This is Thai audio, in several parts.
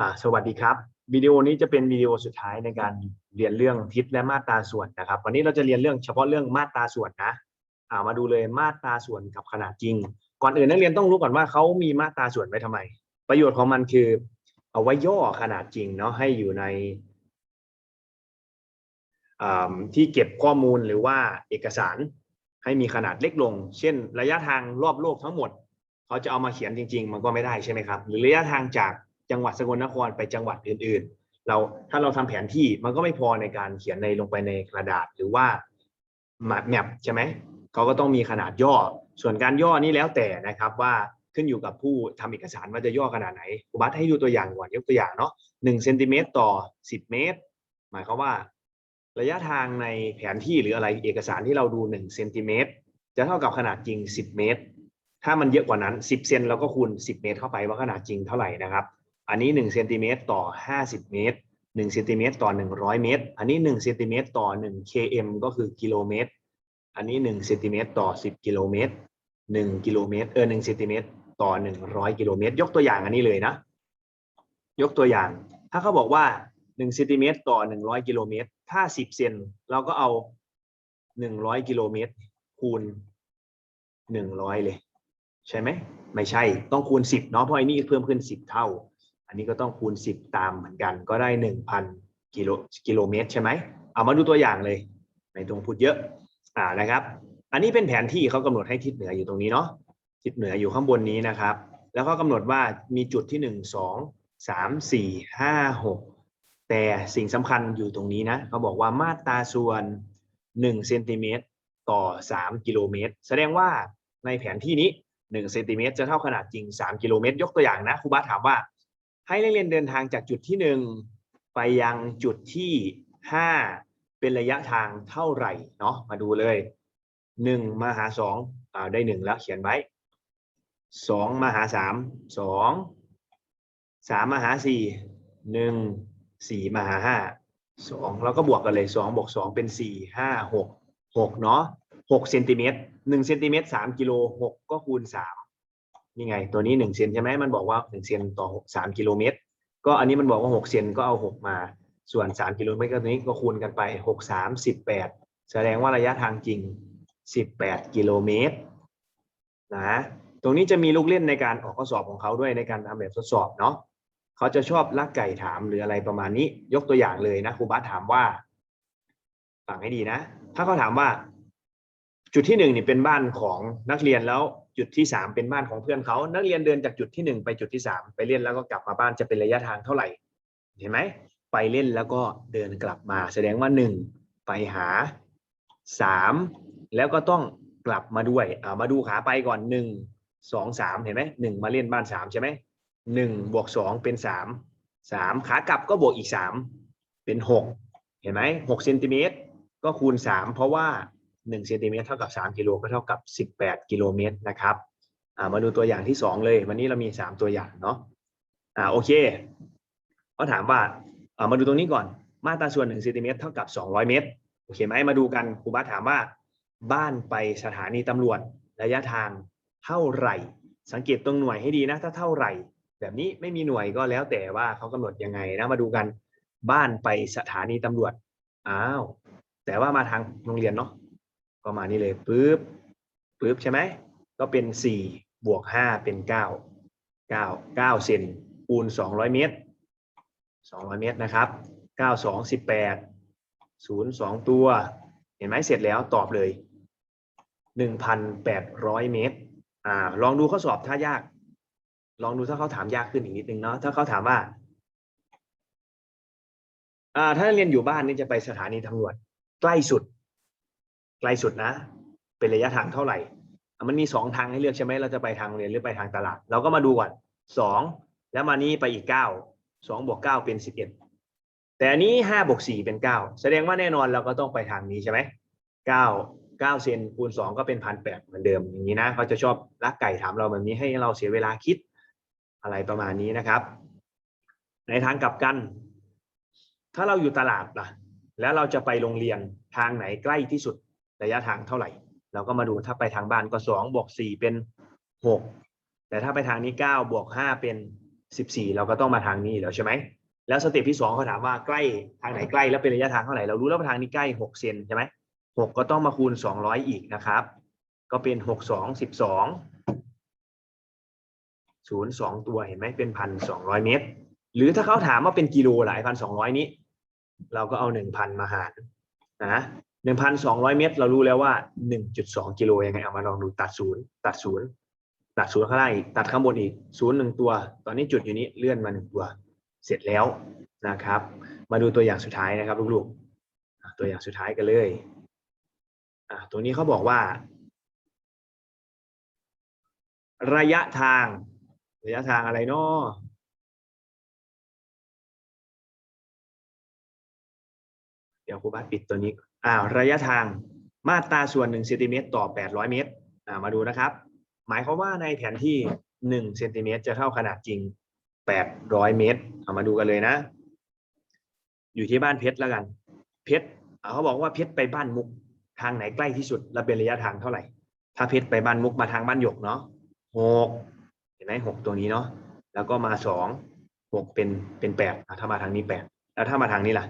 อ่าสวัสดีครับวิดีโอนี้จะเป็นวิดีโอสุดท้ายในการเรียนเรื่องทิศและมาตราส่วนนะครับ วันนี้เราจะเรียนเรื่องเฉพาะเรื่องมาตราส่วนนะอ่ามาดูเลยมาตราส่วนกับขนาดจริง ก่อนอื่นนักเรียนต้องรู้ก่อนว่าเขามีมาตราส่วนไว้ทำไม ประโยชน์ของมันคือ เอาไว้ย่อขนาดจริงเนาะให้อยู่ในที่เก็บข้อมูลหรือว่าเอกสารให้มีขนาดเล็กลง เช่น ระยะทางรอบโลกทั้งหมดเขาจะเอามาเขียนจริง ๆ มันก็ไม่ได้ใช่ไหมครับ หรือระยะทางจาก จังหวัดสกลนครไปจังหวัดอื่น ๆ เราถ้าเราทำแผนที่มันก็ไม่พอในการเขียนในลงไปในกระดาษหรือว่าแมปใช่ไหมเขาก็ต้องมีขนาดย่อ ส่วนการย่อนี่แล้วแต่นะครับว่าขึ้นอยู่กับผู้ทำเอกสารว่าจะย่อขนาดไหนครูบัสให้ดูตัวอย่างก่อนยกตัวอย่างเนาะหนึ่งเซนติเมตรต่อสิบเมตร หมายความว่า ระยะทางในแผนที่หรืออะไรเอกสารที่เราดูหนึ่งเซนติเมตรจะเท่ากับขนาดจริงสิบเมตร ถ้ามันเยอะกว่านั้น10เซนเราก็คูณ10เมตรเข้าไปว่าขนาดจริงเท่าไหร่นะครับ อันนี้1เซนติเมตรต่อ 50 เมตร1เซนติเมตรต่อ 100 เมตร อันนี้1เซนติเมตรต่อ 1 km ก็คือกิโลเมตร อันนี้1เซนติเมตรต่อ 10 กิโลเมตร1กิโลเมตร เออ1เซนติเมตรต่อ 100 กิโลเมตร ยกตัวอย่างอันนี้เลยนะ ยกตัวอย่าง ถ้าเขาบอกว่า1เซนติเมตรต่อ 100 กิโลเมตร ถ้า 10 เซนเราก็เอา 100 กิโลเมตร คูณ 100 เลย ใช่ไหม ไม่ใช่ ต้องคูณ 10 เนาะ เพราะไอ้นี่เพิ่มขึ้น 10 เท่า อันนี้ก็ต้องคูณ 10 ตามเหมือนกัน ก็ได้ 1,000กิโลกิโลเมตรใช่ไหมเอามาดูตัวอย่างเลยไม่ต้องพูดเยอะอ่านะครับ อันนี้เป็นแผนที่เขากำหนดให้ทิศเหนืออยู่ตรงนี้เนาะทิศเหนืออยู่ข้างบนนี้นะครับ แล้วก็กำหนดว่ามีจุดที่ 1 2 3 4 5 6 แต่สิ่งสำคัญอยู่ตรงนี้นะเขาบอกว่ามาตราส่วน1เซนติเมตรต่อ 3 กิโลเมตร แสดงว่าในแผนที่นี้1เซนติเมตรจะเท่าขนาดจริง 3 กิโลเมตร ยกตัวอย่างนะครูบาถามว่า ให้นักเรียนเดินทางจากจุดที่ 1 ไปยังจุดที่ 5 เป็นระยะทางเท่าไหร่เนาะมาดูเลย 1 มาหา2อ่าได้ 1 แล้วเขียนไว้ 2 มาหา 3 2 3 มาหา 4 1 4 มาหา 5 2เราก็บวกกันเลย 2 บวก 2 เป็น 4 5 6 6 เนาะ6เซนติเมตร1เซนติเมตร3กิโล6ก็คูณ 3 นี่ไง ตัวนี้1เซนใช่ไหมมันบอกว่า1เซนต่อ6 3กิโลเมตร ก็อันนี้มันบอกว่า6เซนก็เอา6มา ส่วน3กิโลเมตรก็นี้ก็คูณกันไป6 3 18แสดงว่าระยะทางจริง18กิโลเมตรนะตรงนี้จะมีลูกเล่นในการออกข้อสอบของเขาด้วยในการทำแบบทดสอบเนาะเขาจะชอบลักไก่ถามหรืออะไรประมาณนี้ ยกตัวอย่างเลยนะครูบาถามว่าฟังให้ดีนะ ถ้าเขาถามว่า จุดที่หนึ่งนี่เป็นบ้านของนักเรียนแล้ว จุดที่สามเป็นบ้านของเพื่อนเขา นักเรียนเดินจากจุดที่หนึ่งไปจุดที่สามไปเล่นแล้วก็กลับมาบ้านจะเป็นระยะทางเท่าไหร่ เห็นไหมไปเล่นแล้วก็เดินกลับมา แสดงว่าหนึ่งไปหาสามแล้วก็ต้องกลับมาด้วยอ่ามาดูขาไปก่อนหนึ่งสองสามเห็นไหมหนึ่งมาเล่นบ้านสามใช่ไหมหนึ่งบวกสองเป็นสามสามขากลับก็บวกอีกสามเป็นหกเห็นไหมหกเซนติเมตรก็คูณสามเพราะว่า หนึ่งเซนติเมตรเท่ากับสามกิโลก็เท่ากับสิบแปดกิโลเมตรนะครับมาดูตัวอย่างที่สองเลย วันนี้เรามีสามตัวอย่างเนาะอ่าโอเคเขาถามว่าามาดูตรงนี้ก่อน มาตราส่วนหนึ่งเซนติเมตรเท่ากับสองร้อยเมตร โอเคไหมมาดูกันครูบาถามว่า บ้านไปสถานีตำรวจระยะทางเท่าไหร่ สังเกตตรงหน่วยให้ดีนะ ถ้าเท่าไหร่ แบบนี้ไม่มีหน่วยก็แล้วแต่ว่าเขากำหนดยังไงนะ มาดูกัน บ้านไปสถานีตำรวจ อ้าว แต่ว่ามาทางโรงเรียนเนาะ ก็มาณนี่เลยปึ๊บปึ๊บใช่ไหมก็เป็นสี่บวกห้าเป็นเก้าเก้าเก้าเซนคูณสองร้อยเมตรสองร้อยเมตรนะครับเก้าสองสิบแปดศูนย์สองตัว เห็นไหมเสร็จแล้วตอบเลยหนึ่งพันแปดร้อยเมตรอ่าลองดูข้อสอบถ้ายาก ลองดูถ้าเขาถามยากขึ้นอีกนิดนึงเนาะถ้าเขาถามว่าอ่าถ้าเรียนอยู่บ้านนี่จะไปสถานีตำรวจใกล้สุด ไกลสุดนะ เป็นระยะทางเท่าไหร่ มันมีสองทางให้เลือกใช่ไหมเราจะไปทางเรียนหรือไปทางตลาด เราก็มาดูก่อนสองแล้วมานี้ไปอีกเก้าสองบวกเก้าเป็นสิบเอ็ดแต่อันนี้ห้าบวกสี่เป็นเก้าแสดงว่าแน่นอนเราก็ต้องไปทางนี้ใช่ไหมเก้าเก้าเซนคูณสองก็เป็นพันแปดเหมือนเดิมอย่างนี้นะเขาจะชอบลักไก่ถามเราแบบนี้ให้เราเสียเวลาคิดอะไรประมาณนี้นะครับ ในทางกลับกัน ถ้าเราอยู่ตลาดล่ะ แล้วเราจะไปโรงเรียนทางไหนใกล้ที่สุด ระยะทางเท่าไหร่ เราก็มาดูถ้าไปทางบ้านก็สองบวกสี่เป็นหกแต่ถ้าไปทางนี้เก้าบวกห้าเป็นสิบสี่เราก็ต้องมาทางนี้แล้วใช่ไหมแล้วสเต็ปที่สองเขาถามว่าใกล้ทางไหนใกล้แล้วเป็นระยะทางเท่าไหร่เรารู้แล้วว่าทางนี้ใกล้หกเซนใช่ไหมหกก็ต้องมาคูณสองร้อยอีกนะครับ ก็เป็นหกสองสิบสองศูนย์สองตัวเห็นไหมเป็นพันสองร้อยเมตร หรือถ้าเขาถามว่าเป็นกิโลหลายพันสองร้อยนี้ เราก็เอาหนึ่งพันมาหารนะ หนึ่งพันสองร้อยเมตร เรารู้แล้วว่าหนึ่งจุดสองกิโลยังไงเอามาลองดูตัดศูนย์ตัดศูนย์ตัดศูนย์ข้างล่างอีกตัดข้างบนอีกศูนย์หนึ่งตัว ตอนนี้จุดอยู่นี้เลื่อนมาหนึ่งตัว เสร็จแล้วนะครับ มาดูตัวอย่างสุดท้ายนะครับลูกๆตัวอย่างสุดท้ายกันเลยอะตัวนี้เขาบอกว่า ระยะทาง ระยะทางอะไรเนาะ เดี๋ยวครูบาปิดตัวนี้อ่าระยะทางมาตราส่วนหนึ่งเซนติเมตรต่อแปดร้อยเมตรอ่ามาดูนะครับ หมายความว่าในแผนที่หนึ่งเซนติเมตรจะเท่าขนาดจริงแปดร้อยเมตรเอามาดูกันเลยนะ อยู่ที่บ้านเพชรแล้วกัน เพชรเขาบอกว่าเพชรไปบ้านมุกทางไหนใกล้ที่สุดและเป็นระยะทางเท่าไหร่ ถ้าเพชรไปบ้านมุกมาทางบ้านหยกเนาะหกเห็นไหมหกตัวนี้เนาะแล้วก็มาสองหกเป็นเป็นแปดถ้ามาทางนี้แปดแล้วถ้ามาทางนี้ล่ะ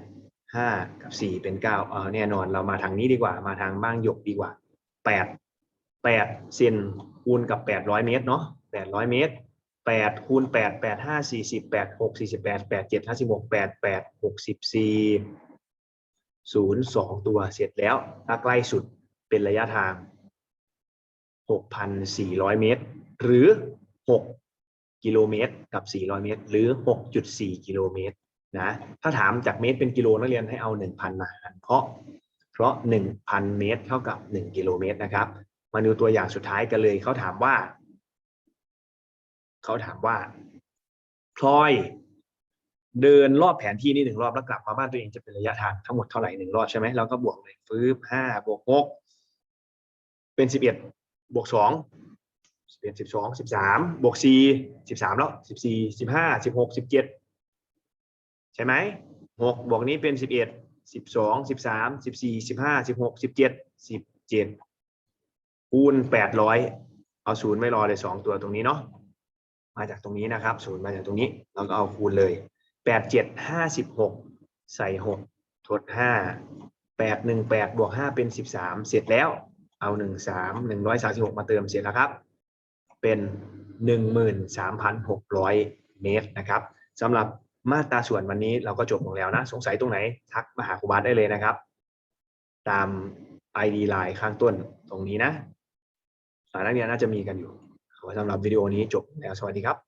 ห้ากับสี่เป็นเก้าเออแน่นอนเรามาทางนี้ดีกว่า มาทางบ้านหยกดีกว่าแปดแปดเซนคูณกับแปดร้อยเมตรเนาะแปดร้อยเมตรแปดคูณแปดแปดห้าสี่สิบแปดหกสี่สิบแปดแปดเจ็ดห้าสิบหกแปดแปดหกสิบสี่ศูนย์สองตัวเสร็จแล้วถ้าใกล้สุดเป็นระยะทาง6,400เมตร หรือ6กิโลเมตรกับ400เมตร หรือ6.4กิโลเมตร นะถ้าถามจากเมตรเป็นกิโลนักเรียนให้เอา1,000มาหารเพราะเพราะ 1,000 เมตรเท่ากับ 1 กิโลเมตรนะครับ มาดูตัวอย่างสุดท้ายกันเลยเขาถามว่าเขาถามว่าพลอยเดินรอบแผนที่นี่หนึ่งรอบแล้วกลับมาบ้านตัวเองจะเป็นระยะทางทั้งหมดเท่าไหร่หนึ่งรอบใช่ไหมเราก็บวกเลยฟืบห้าบวกหกเป็นสิบเอ็ดบวกสองสิบเอ็ดสิบสองสิบสามบวกสี่สิบสามแล้วสิบสี่สิบห้าสิบหกสิบเจ็ด ช่ไหมหกบวกนี้เป็นสิบเอ็ดสิบสองสิบสามสิบสี่สิบห้าสิบหกสิบเจ็ดสิบเจ็ดคูณแปดร้อยเอาศูนย์ไม่รอเลยสองตัวตรงนี้เนาะมาจากตรงนี้นะครับศูนย์มาจากตรงนี้เราก็เอาคูณเลยแปดเจ็ดห้าสิบหกใส่หกทดห้าแปดหนึ่งแปดบวกห้าเป็นสิบสามเสร็จแล้วเอาหนึ่งสามหนึ่งร้อยสาสิบหกมาเติมเสร็จแล้วครับ เป็นหนึ่งหมื่นสามพันหกร้อยเมตรนะครับสำหรับ มาตราส่วนวันนี้เราก็จบลงแล้วนะ สงสัยตรงไหน ทักมาหาครูบาสได้เลยนะครับ ตาม ID ไลน์ข้างต้นตรงนี้นะสายนักเรียนน่าจะมีกันอยู่ขอสำหรับวิดีโอนี้จบแล้วสวัสดีครับ